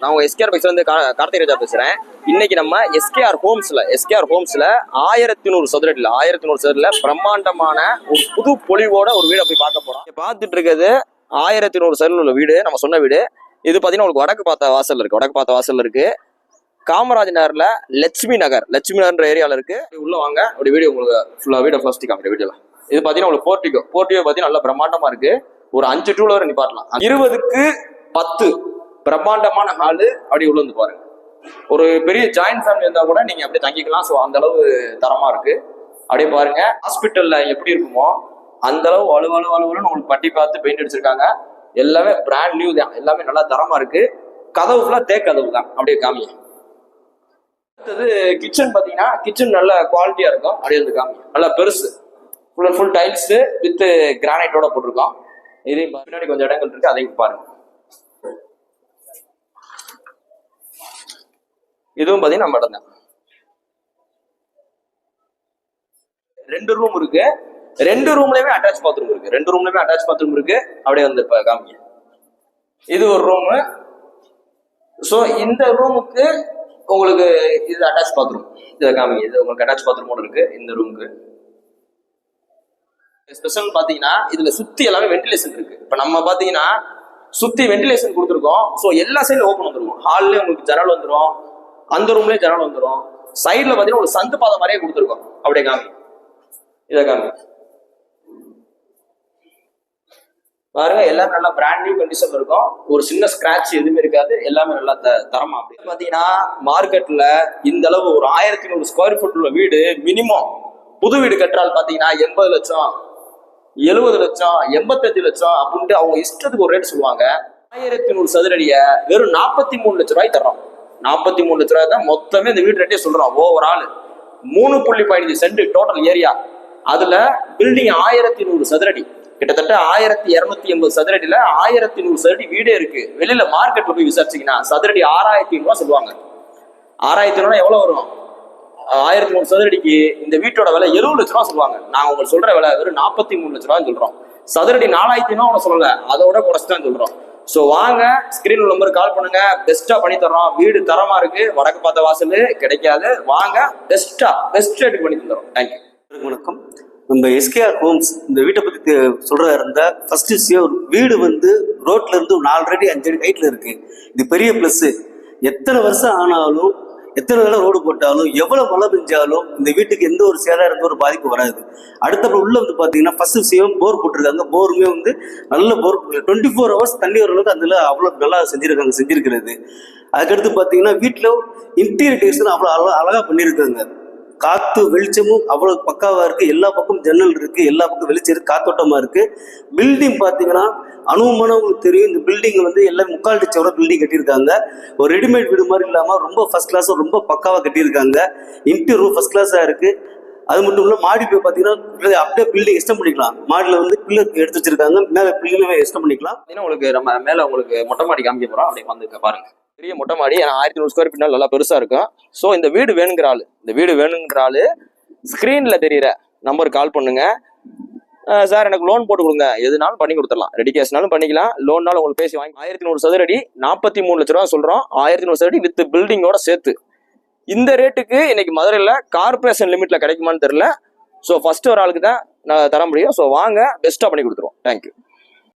நான் உங்க எஸ்கேஆர் பைஸ்லேருந்து கா- கார்த்திக் ராஜா பேசுகிறேன் இன்னைக்கு நம்ம எஸ்கேஆர் ஹோம்ஸில் எஸ்கேஆர் ஹோம்ஸில் ஆயிரத்தி நூறு சதுரடியில் ஆயிரத்தி நூறு சதுரில் பிரம்மாண்டமான ஒரு புது பொலிவோட ஒரு வீடை போய் பார்க்க போகிறோம் இங்க பார்த்துட்டு இருக்கிறது ஆயிரத்தி நூறு சதுரில் உள்ள வீடு நம்ம சொன்ன வீடு. இது பார்த்தீங்கன்னா உங்களுக்கு வடக்கு பார்த்த வாசல் இருக்குது வடக்கு பார்த்த வாசல் இருக்குது காமராஜ் நகரில் லட்சுமி நகர் லட்சுமி நகர்ன்ற ஏரியாவில் இருக்குது உள்ளே வாங்க அப்படி வீடியோ உங்களுக்கு ஃபுல்லாக வீடை ஃபர்ஸ்ட் காமிக்கிற வீடியோவில் இது பார்த்தீங்கன்னா உங்களுக்கு போர்ட்டிகோ போர்ட்டிகோ பார்த்தீங்கன்னா நல்ல பிரம்மாண்டமாக இருக்குது ஒரு அஞ்சு டூ வரை நிப்பாட்டலாம் இருபதுக்கு பத்து பிரம்மாண்டமான ஹாலு அப்படி உள்ள வந்து பாருங்க. ஒரு பெரிய ஜாயிண்ட் ஃபேமிலி இருந்தா கூட நீங்க அப்படியே தங்கிக்கலாம். ஸோ அந்த அளவு தரமா இருக்கு. அப்படியே பாருங்க. ஹாஸ்பிட்டல்ல எப்படி இருக்குமோ அந்த அளவு வலு வலு அழுவலன்னு உங்களுக்கு பட்டி பார்த்து பெயிண்ட் அடிச்சிருக்காங்க. எல்லாமே பிராண்ட் நியூ தான். எல்லாமே நல்லா தரமா இருக்கு. கதவு ஃபுல்லா தேக் கதவு தான். அப்படியே காமிய அடுத்தது கிச்சன் பாத்தீங்கன்னா கிச்சன் நல்ல குவாலிட்டியா இருக்கும். அப்படியே வந்து காமி நல்லா பெருசு. Full and full tiles with கிரானைட்டோட போட்டிருக்கோம். இதையும் பின்னாடி கொஞ்சம் இடங்கள் இருக்கு. அதையும் பாருங்க. இதுவும் பாத்தீங்கன்னா நம்ம இடம் தான். ரெண்டு ரூம் இருக்கு. ரெண்டு ரூம்லயுமே அட்டாச் பாத்ரூம் இருக்கு. ரெண்டு ரூம்லயுமே அட்டாச் பாத்ரூம் இருக்கு. அப்படியே வந்து இப்போ காமிங்க. இது ஒரு ரூமு ஸோ இந்த ரூமுக்கு உங்களுக்கு இது அட்டாச் பாத்ரூம் இதை காமிங்க. இது உங்களுக்கு அட்டாச் பாத்ரூமோட இருக்கு. இந்த ரூமுக்கு ஸ்பெஷல் பாத்தீங்கன்னா இதுல சுத்தி எல்லாமே வென்டிலேஷன் இருக்கு. இப்ப நம்ம பாத்தீங்கன்னா சுத்தி வென்டிலேஷன் கொடுத்துருக்கோம். ஸோ எல்லா சைடும் ஓப்பன் வந்துருக்கும் ஹால்ல உங்களுக்கு ஜன்னல் வந்துரும். அந்த ரூம்லயே ஜன்னல் வந்துடும் சைடுல பாத்தீங்கன்னா ஒரு சந்து பாதை மாதிரியே கொடுத்துருக்கோம். அப்படியே காமி. இதை காமி. பாருங்க எல்லாமே நல்லா பிராண்ட் நியூ கண்டிஷன் இருக்கும். ஒரு சின்ன ஸ்கிராச் எதுவுமே இருக்காது. எல்லாமே நல்லா த- தரமா அப்படி பாத்தீங்கன்னா மார்க்கெட்ல இந்த அளவு ஒரு ஆயிரத்தி நூறு ஸ்கொயர் ஃபீட் உள்ள வீடு மினிமம் புது வீடு கட்டுறால் பாத்தீங்கன்னா எண்பது லட்சம் எழுபது லட்சம் எண்பத்தஞ்சு லட்சம் அப்படின்ட்டு அவங்க இஷ்டத்துக்கு ஒரு ரேட் சொல்லுவாங்க. ஆயிரத்தி நூறு சதுரடிய வெறும் நாற்பத்தி மூணு லட்ச ரூபாய் தர்றோம் நாற்பத்தி மூணு லட்ச ரூபாய் தான் மொத்தமே இந்த வீடு ரேட்டே சொல்றோம் ஓவரால் மூணு புள்ளி பதினஞ்சு சென்ட் டோட்டல் ஏரியா அதுல பில்டிங் ஆயிரத்தி நூறு சதுரடி. கிட்டத்தட்ட ஆயிரத்தி இருநூத்தி எண்பது சதுரடியில ஆயிரத்தி நூறு சதுரடி வீடே இருக்கு. வெளியில மார்க்கெட்ல போய் விசாரிச்சீங்கன்னா சதுரடி ஆறாயிரத்தி ரூபா சொல்லுவாங்க. ஆறாயிரத்தி ஐநூறு எவ்வளவு வரும்? ஆயிரத்தி மூணு சதுரடிக்கு இந்த வீட்டோட விலை எழுபது லட்ச ரூபா சொல்லுவாங்க. நான் உங்களுக்கு சொல்ற விலை வெறும் நாற்பத்தி மூணு லட்ச ரூபான்னு சொல்றோம். சதுரடி நாலாயிரத்தி ஐநூறு அவனை சொல்லல. அதோட குறைச்சுதான் சொல்றோம். ஸோ வாங்க ஸ்கிரீன் நம்பருக்கு கால் பண்ணுங்க. பெஸ்ட்டாக பண்ணி தர்றோம். வீடு தரமாக இருக்கு. வடக்கு பார்த்த வாசல் கிடைக்காது. வாங்க பெஸ்ட்டாக பெஸ்ட் ரேட்டுக்கு பண்ணி தந்துடும் தேங்க்யூ வணக்கம். நம்ம எஸ்கேஆர் ஹோம்ஸ் இந்த வீட்டை பற்றி சொல்கிறதா இருந்தால் ஃபர்ஸ்ட் விஷயம் வீடு வந்து ரோட்ல இருந்து ஒரு நாலு அடி அஞ்சு அடி ஹைட்ல இருக்கு. இது பெரிய ப்ளஸ்ஸு எத்தனை வருஷம் ஆனாலும் எத்தனை தடவை ரோடு போட்டாலும் எவ்வளவு மழை பெஞ்சாலும் இந்த வீட்டுக்கு எந்த ஒரு சேதாரம் ஒரு பாதிப்பு வராது. அடுத்த உள்ள வந்து பாத்தீங்கன்னா ஃபஸ்ட்டு விஷயம் போர் போட்டிருக்காங்க. போருமே வந்து நல்ல போர் டுவெண்ட்டி ஃபோர் ஹவர்ஸ் தண்ணி வர அளவுக்கு அதுல அவ்வளவு நல்லா செஞ்சிருக்காங்க செஞ்சிருக்கிறது. அதுக்கடுத்து பாத்தீங்கன்னா வீட்டுல இன்டீரியர் டேக்ஸ் அவ்வளவு அழகா- அழகா பண்ணியிருக்காங்க. காத்து வெளிச்சமும் அவ்வளவு பக்காவா இருக்கு. எல்லா பக்கமும் ஜன்னல் இருக்கு. எல்லா பக்கம் வெளிச்சம் இருக்கு. காத்தோட்டமா இருக்கு. பில்டிங் பாத்தீங்கன்னா அனுபவமான உங்களுக்கு தெரியும். இந்த பில்டிங் வந்து எல்லாம் முக்கால் டிச்சோட பில்டிங் கட்டியிருக்காங்க. ஒரு ரெடிமேட் வீடு மாதிரி இல்லாம ரொம்ப ஃபர்ஸ்ட் கிளாஸ் ரொம்ப பக்காவா கட்டியிருக்காங்க. இன்டீரியர் ஃபர்ஸ்ட் கிளாஸா இருக்கு. அது மட்டும் இல்லை மாடி போய் பார்த்தீங்கன்னா அப்படியே பில்டிங் எக்ஸ்டம் பண்ணிக்கலாம். மாடியில் வந்து பில்லர் எடுத்து வச்சிருக்காங்க. மேலே பில்டிங் எக்ஸ்டம் பண்ணிக்கலாம். பார்த்தீங்கன்னா உங்களுக்கு நம்ம மேலே உங்களுக்கு மொட்டை மாடி காமிக்க போகிறோம் அப்படியே வந்து பாருங்க. பெரிய மொட்டை மாடி. ஏன்னா ஆயிரத்தி நூறு ஸ்கொயர் ஃபீட்னால நல்லா பெருசாக இருக்கும். ஸோ இந்த வீடு வேணுங்கிற ஆள் இந்த வீடு வேணுங்கிற ஆள் ஸ்க்ரீனில் தெரியுற நம்பருக்கு கால் பண்ணுங்க. சார் எனக்கு லோன் போட்டு கொடுங்க. எதுனாலும் பண்ணி கொடுத்துடலாம். ரெடி கேஷ்னாலும் பண்ணிக்கலாம். லோன்னாலும் உங்களுக்கு பேசி வாங்கி ஆயிரத்தி நூறு சதுரடி நாற்பத்தி மூணு லட்ச ரூபா சொல்கிறோம் ஆயிரத்தி நூறு சதுரடி வித் பில்டிங்கோட சேர்த்து. இந்த ரேட்டுக்கு இன்னைக்கு மதுரையில் கார்பரேஷன் லிமிட்டில் கிடைக்குமான்னு தெரில ஸோ ஃபஸ்ட்டு ஒரு ஆளுக்கு தான் நான் தர முடியும். ஸோ வாங்க பெஸ்ட்டாக பண்ணி கொடுத்துருவோம். தேங்க்யூ